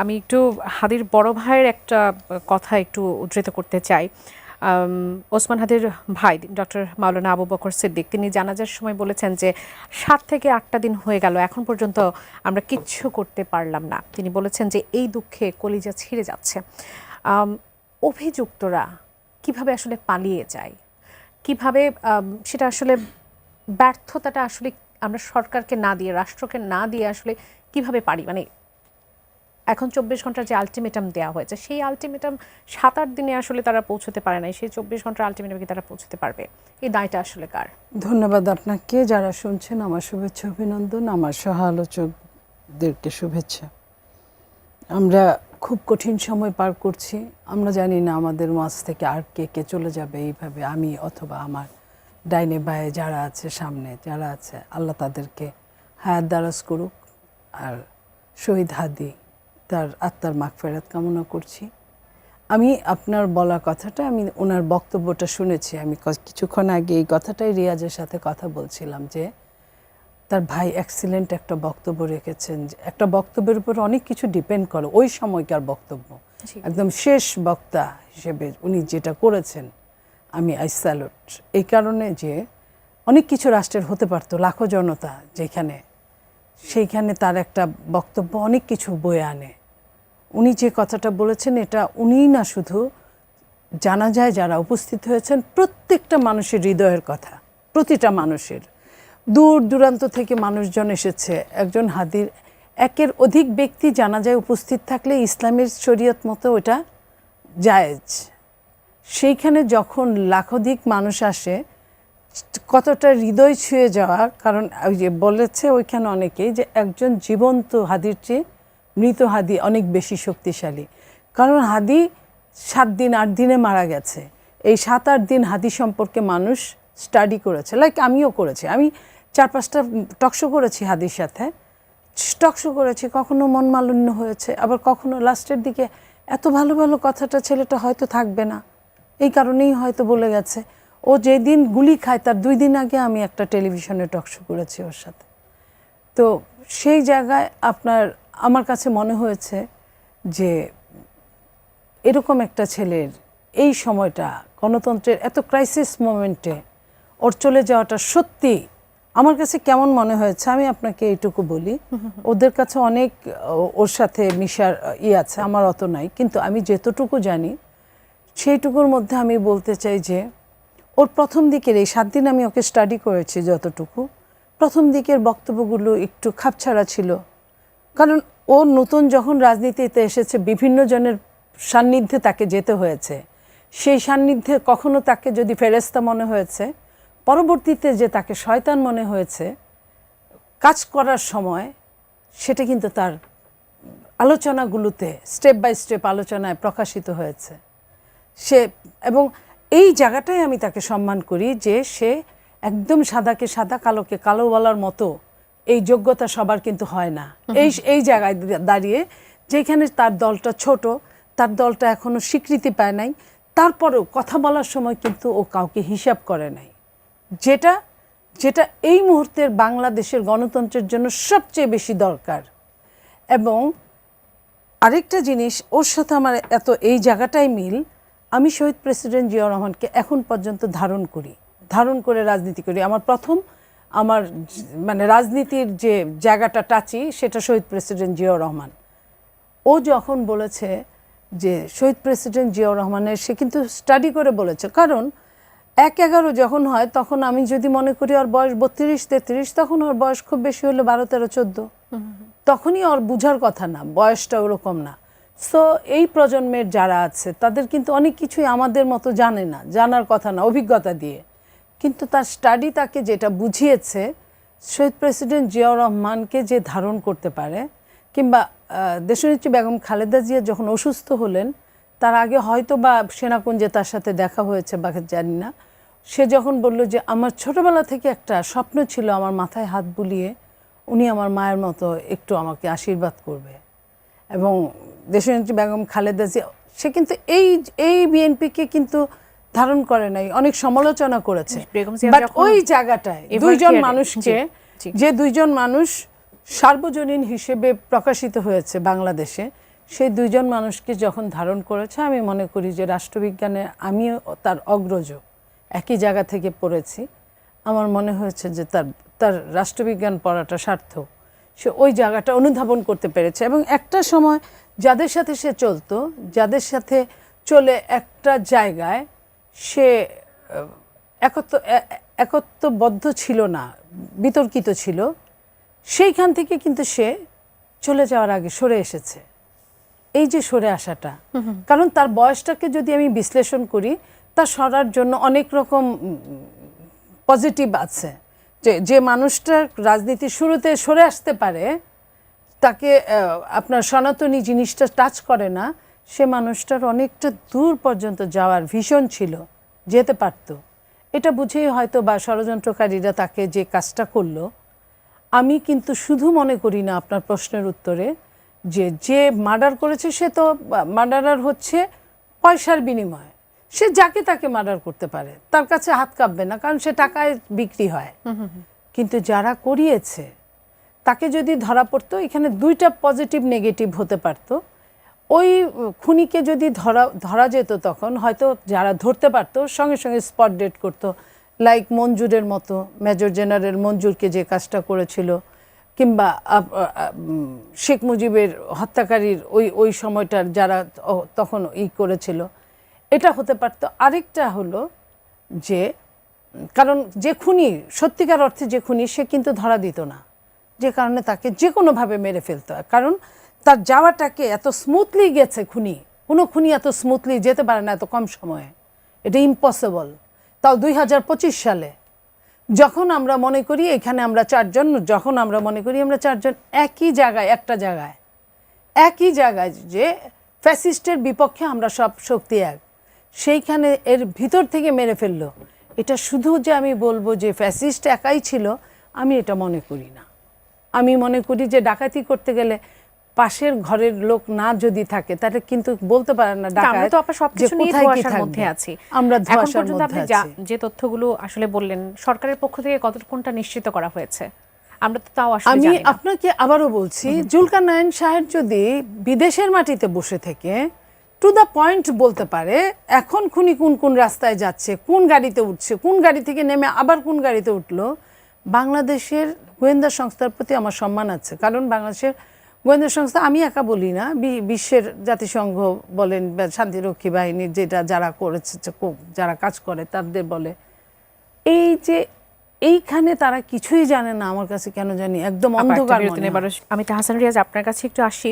আমি একটু হাদির বড় ভাইয়ের একটা কথা একটু উদ্ধৃত করতে চাই। ওসমান হাদির ভাই, ডক্টর মাওলানা আবু বকর সিদ্দিক, তিনি জানাজার সময় বলেছেন যে, সাত থেকে আটটা দিন হয়ে গেল, এখন পর্যন্ত আমরা কিচ্ছু করতে পারলাম না। তিনি বলেছেন যে, এই দুঃখে কলিজা ছিঁড়ে যাচ্ছে। অভিযুক্তরা কীভাবে আসলে পালিয়ে যায়? কীভাবে সেটা আসলে ব্যর্থতাটা আসলে আমরা সরকারকে না দিয়ে, রাষ্ট্রকে না দিয়ে আসলে কীভাবে পারি? মানে এখন চব্বিশ ঘণ্টার যে আলটিমেটাম দেওয়া হয়েছে, সেই আলটিমেটাম সাত আট দিনে আসলে তারা পৌঁছতে পারে নাই। সেই চব্বিশ ঘণ্টার আলটিমেটামে কি তারা পৌঁছতে পারবে? এই দায়টা আসলে কার? ধন্যবাদ আপনাকে। যারা শুনছেন, আমার শুভেচ্ছা, অভিনন্দন। আমার সহ আলোচকদেরকে শুভেচ্ছা। আমরা খুব কঠিন সময় পার করছি। আমরা জানি না আমাদের মাঝ থেকে আর কে কে চলে যাবে এইভাবে, আমি অথবা আমার ডাইনে বায়ে যারা আছে, সামনে যারা আছে, আল্লাহ তাদেরকে হায়াত দারাজ করুক আর শহীদ হাদি তার আত্মার মাগফেরাত কামনা করছি। আমি আপনার বলা কথাটা আমি ওনার বক্তব্যটা শুনেছি। আমি কিছুক্ষণ আগে এই কথাটাই রিয়াজের সাথে কথা বলছিলাম যে তার ভাই অ্যাক্সিলেন্ট একটা বক্তব্য রেখেছেন যে একটা বক্তব্যের উপর অনেক কিছু ডিপেন্ড করে ওই সময়কার বক্তব্য। একদম শেষ বক্তা হিসেবে উনি যেটা করেছেন আমি আই স্যালুট এই কারণে যে অনেক কিছু রাষ্ট্রের হতে পারতো লাখো জনতা যেখানে সেইখানে তার একটা বক্তব্য অনেক কিছু বয়ে আনে। উনি যে কথাটা বলেছেন, এটা উনিই না শুধু জানা যায় যারা উপস্থিত হয়েছেন, প্রত্যেকটা মানুষের হৃদয়ের কথা, প্রতিটা মানুষের। দূর দূরান্ত থেকে মানুষজন এসেছে, একজন হাদির, একের অধিক ব্যক্তি জানা যায় উপস্থিত থাকলে ইসলামের শরীয়ত মতো ওটা জায়েজ। সেইখানে যখন লাখোধিক মানুষ আসে, কতটা হৃদয় ছুঁয়ে যাওয়া কারণ ওই যে বলেছে ওইখানে অনেকেই যে একজন জীবন্ত হাদির চেয়ে মৃত হাদি অনেক বেশি শক্তিশালী। কারণ হাদি সাত দিন, আট দিনে মারা গেছে। এই সাত, আট দিন হাদি সম্পর্কে মানুষ স্টাডি করেছে। লাইক আমিও করেছি। আমি চার, পাঁচটা টকশো করেছি হাদির সাথে। টকশো করেছি, কখনো মন মালিন্য হয়েছে। আবার কখনো লাস্টের দিকে এত ভালো ভালো কথাটা ছেলেটা হয়তো থাকবে না। এই কারণেই হয়তো বলে গেছে। ও যেদিন গুলি খায়, তার দুই দিন আগে আমি একটা টেলিভিশনে টকশো করেছি ওর সাথে। তো সেই জায়গায় আপনার আমার কাছে মনে হয়েছে যে এরকম একটা ছেলের এই সময়টা গণতন্ত্রের এত ক্রাইসিস মোমেন্টে ওর চলে যাওয়াটা সত্যি আমার কাছে কেমন মনে হয়েছে আমি আপনাকে এইটুকু বলি। ওদের কাছে অনেক ওর সাথে মিশার ই আছে, আমার অত নাই। কিন্তু আমি যেতটুকু জানি, সেইটুকুর মধ্যে আমি বলতে চাই যে ওর প্রথম দিকের এই সাত দিন আমি ওকে স্টাডি করেছি যতটুকু, প্রথম দিকের বক্তব্যগুলো একটু খাপছাড়া ছিল। কারণ ও নতুন যখন রাজনীতিতে এসেছে, বিভিন্ন জনের সান্নিধ্যে তাকে যেতে হয়েছে। সেই সান্নিধ্যে কখনো তাকে যদি ফেরেস্তা মনে হয়েছে, পরবর্তীতে যে তাকে শয়তান মনে হয়েছে, কাজ করার সময় সেটা কিন্তু তার আলোচনাগুলোতে স্টেপ বাই স্টেপ আলোচনায় প্রকাশিত হয়েছে। সে এবং এই জায়গাটাই আমি তাকে সম্মান করি যে সে একদম সাদাকে সাদা, কালোকে কালো বলার মতো এই যোগ্যতা সবার কিন্তু হয় না। এই এই জায়গায় দাঁড়িয়ে যেখানে তার দলটা ছোট তার দলটা এখনও স্বীকৃতি পায় নাই তারপরেও কথা বলার সময় কিন্তু ও কাউকে হিসাব করে নাই। যেটা যেটা এই মুহূর্তের বাংলাদেশের গণতন্ত্রের জন্য সবচেয়ে বেশি দরকার। এবং আরেকটা জিনিস ওর সাথে আমার এত এই জায়গাটাই মিল আমি শহীদ প্রেসিডেন্ট জিয়াউর রহমানকে এখন পর্যন্ত ধারণ করি ধারণ করে রাজনীতি করি। আমার প্রথম আমার মানে রাজনীতির যে জায়গাটা টাচি, সেটা শহীদ প্রেসিডেন্ট জিয়াউর রহমান। ও যখন বলেছে যে শহীদ প্রেসিডেন্ট জিয়াউর রহমানের, সে কিন্তু স্টাডি করে বলেছে। কারণ এক এগারো যখন হয়, তখন আমি যদি মনে করি ওর বয়স বত্রিশ, তেত্রিশ, তখন ওর বয়স খুব বেশি হলো বারো, তেরো, চোদ্দ। তখনই ওর বুঝার কথা না, বয়সটা ওরকম না। সো এই প্রজন্মের যারা আছে, তাদের কিন্তু অনেক কিছুই আমাদের মতো জানে না, জানার কথা না, অভিজ্ঞতা দিয়ে। কিন্তু তার স্টাডি তাকে যেটা বুঝিয়েছে, শহীদ প্রেসিডেন্ট জিয়াউর রহমানকে যে ধারণ করতে পারে, কিংবা দেশনেত্রী বেগম খালেদা জিয়া যখন অসুস্থ হলেন, তার আগে হয়তো বা সেনাকুঞ্জে তার সাথে দেখা হয়েছে বা জানি না, সে যখন বলল যে, আমার ছোটবেলা থেকে একটা স্বপ্ন ছিল আমার মাথায় হাত বুলিয়ে, উনি আমার মায়ের মতো একটু আমাকে আশীর্বাদ করবে। এবং দেশনেত্রী বেগম খালেদা জিয়া, সে কিন্তু এই এই বিএনপিকে কিন্তু ধারণ করে নাই অনেক সমালোচনা করেছে। বাট ওই জায়গাটায় দুইজন মানুষকে। যে দুইজন মানুষ সার্বজনীন হিসেবে প্রকাশিত হয়েছে বাংলাদেশে সেই দুইজন মানুষকে যখন ধারণ করেছে আমি মনে করি যে রাষ্ট্রবিজ্ঞানে আমিও তার অগ্রজ একই জায়গা থেকে পড়েছি। আমার মনে হয়েছে যে তার তার রাষ্ট্রবিজ্ঞান পড়াটা সার্থক। সে ওই জায়গাটা অনুধাবন করতে পেরেছে এবং একটা সময় যাদের সাথে সে চলতো যাদের সাথে চলে একটা জায়গায় সে একত্র একত্ববদ্ধ ছিল না বিতর্কিত ছিল। সেইখান থেকে কিন্তু সে চলে যাওয়ার আগে সরে এসেছে। এই যে সরে আসাটা কারণ তার বয়সটাকে যদি আমি বিশ্লেষণ করি তা সরার জন্য অনেক রকম পজিটিভ আছে। যে যে মানুষটা রাজনীতির শুরুতে সরে আসতে পারে তাকে আপনার সনাতনী জিনিসটা টাচ করে না সে মানুষটার অনেকটা দূর পর্যন্ত যাওয়ার ভীষণ ছিল যেতে পারতো। এটা বুঝেই হয়তো বা ষড়যন্ত্রকারীরা তাকে যে কাজটা করল আমি কিন্তু শুধু মনে করি না আপনার প্রশ্নের উত্তরে যে যে মার্ডার করেছে সে তো মার্ডারার হচ্ছে পয়সার বিনিময়ে। সে যাকে তাকে মার্ডার করতে পারে তার কাছে হাত কাঁপবে না কারণ সে টাকায় বিক্রি হয়। কিন্তু যারা করিয়েছে তাকে যদি ধরা পড়তো এখানে দুইটা পজিটিভ নেগেটিভ হতে পারতো। ওই খুনিকে যদি ধরা ধরা যেত তখন, হয়তো যারা ধরতে পারতো, সঙ্গে সঙ্গে স্পট ডেট করতো। লাইক মঞ্জুরের মতো, মেজর জেনারেল মঞ্জুরকে যে কাজটা করেছিল, কিংবা শেখ মুজিবের হত্যাকারীর ওই ওই সময়টার যারা তখন ই করেছিল। এটা হতে পারতো। আরেকটা হলো যে, কারণ যে খুনি, সত্যিকার অর্থে যে খুনি, সে কিন্তু ধরা দিত না। যে কারণে তাকে যে কোনোভাবে মেরে ফেলতে। হয় কারণ তার যাওয়াটাকে এত স্মুথলি গেছে খুনি। কোনো খুনি এত স্মুথলি যেতে পারে না এত কম সময়ে। এটা ইম্পসিবল তাও দুই হাজার পঁচিশ সালে। যখন আমরা মনে করি এখানে আমরা চারজন, যখন আমরা মনে করি আমরা চারজন, একই জায়গায়, একটা জায়গায়। একই জায়গায় যে ফ্যাসিস্টের বিপক্ষে আমরা সব শক্তি এক। সেইখানে এর ভিতর থেকে মেরে ফেলল। এটা শুধু যে আমি বলব যে ফ্যাসিস্ট একাই ছিল, আমি এটা মনে করি না। আমি মনে করি যে ডাকাতি করতে গেলে পাশের ঘরের লোক না যদি থাকে তাহলে কিন্তু বলতে পারে না তা আমরা তো আপনার সবকিছু নিয়ে ধোঁয়াশার মধ্যে আছি। আমরা এখন ধোঁয়াশার পর্যন্ত মধ্যে আপনি যে তথ্যগুলো আসলে বললেন সরকারের পক্ষ থেকে কতটুকুনটা নিশ্চিত করা হয়েছে? আমরা তো তাও আসলে আমি আপনাকে আবারও বলছি জুলকার নায়ন সাহেব যদি বিদেশের মাটিতে বসে থেকে টু দ্য পয়েন্ট বলতে পারে এখন খুনি কোন কোন রাস্তায় যাচ্ছে কোন গাড়িতে উঠছে কোন গাড়ি থেকে নেমে আবার কোন গাড়িতে উঠল বাংলাদেশের গোয়েন্দা সংস্থার প্রতি আমার সম্মান আছে। কারণ বাংলাদেশের গোয়েন্দা সংস্থা আমি একা বলি না বিশ্বের জাতিসংঘ বলেন বা শান্তিরক্ষী বাহিনীর যেটা যারা করেছে যারা কাজ করে তাদের বলে এই যে এইখানে তারা কিছুই জানে না আমার কাছে কেন জানি একদম অন্ধকার। আমি তাহসান রিয়াজ আপনার কাছে একটু আসি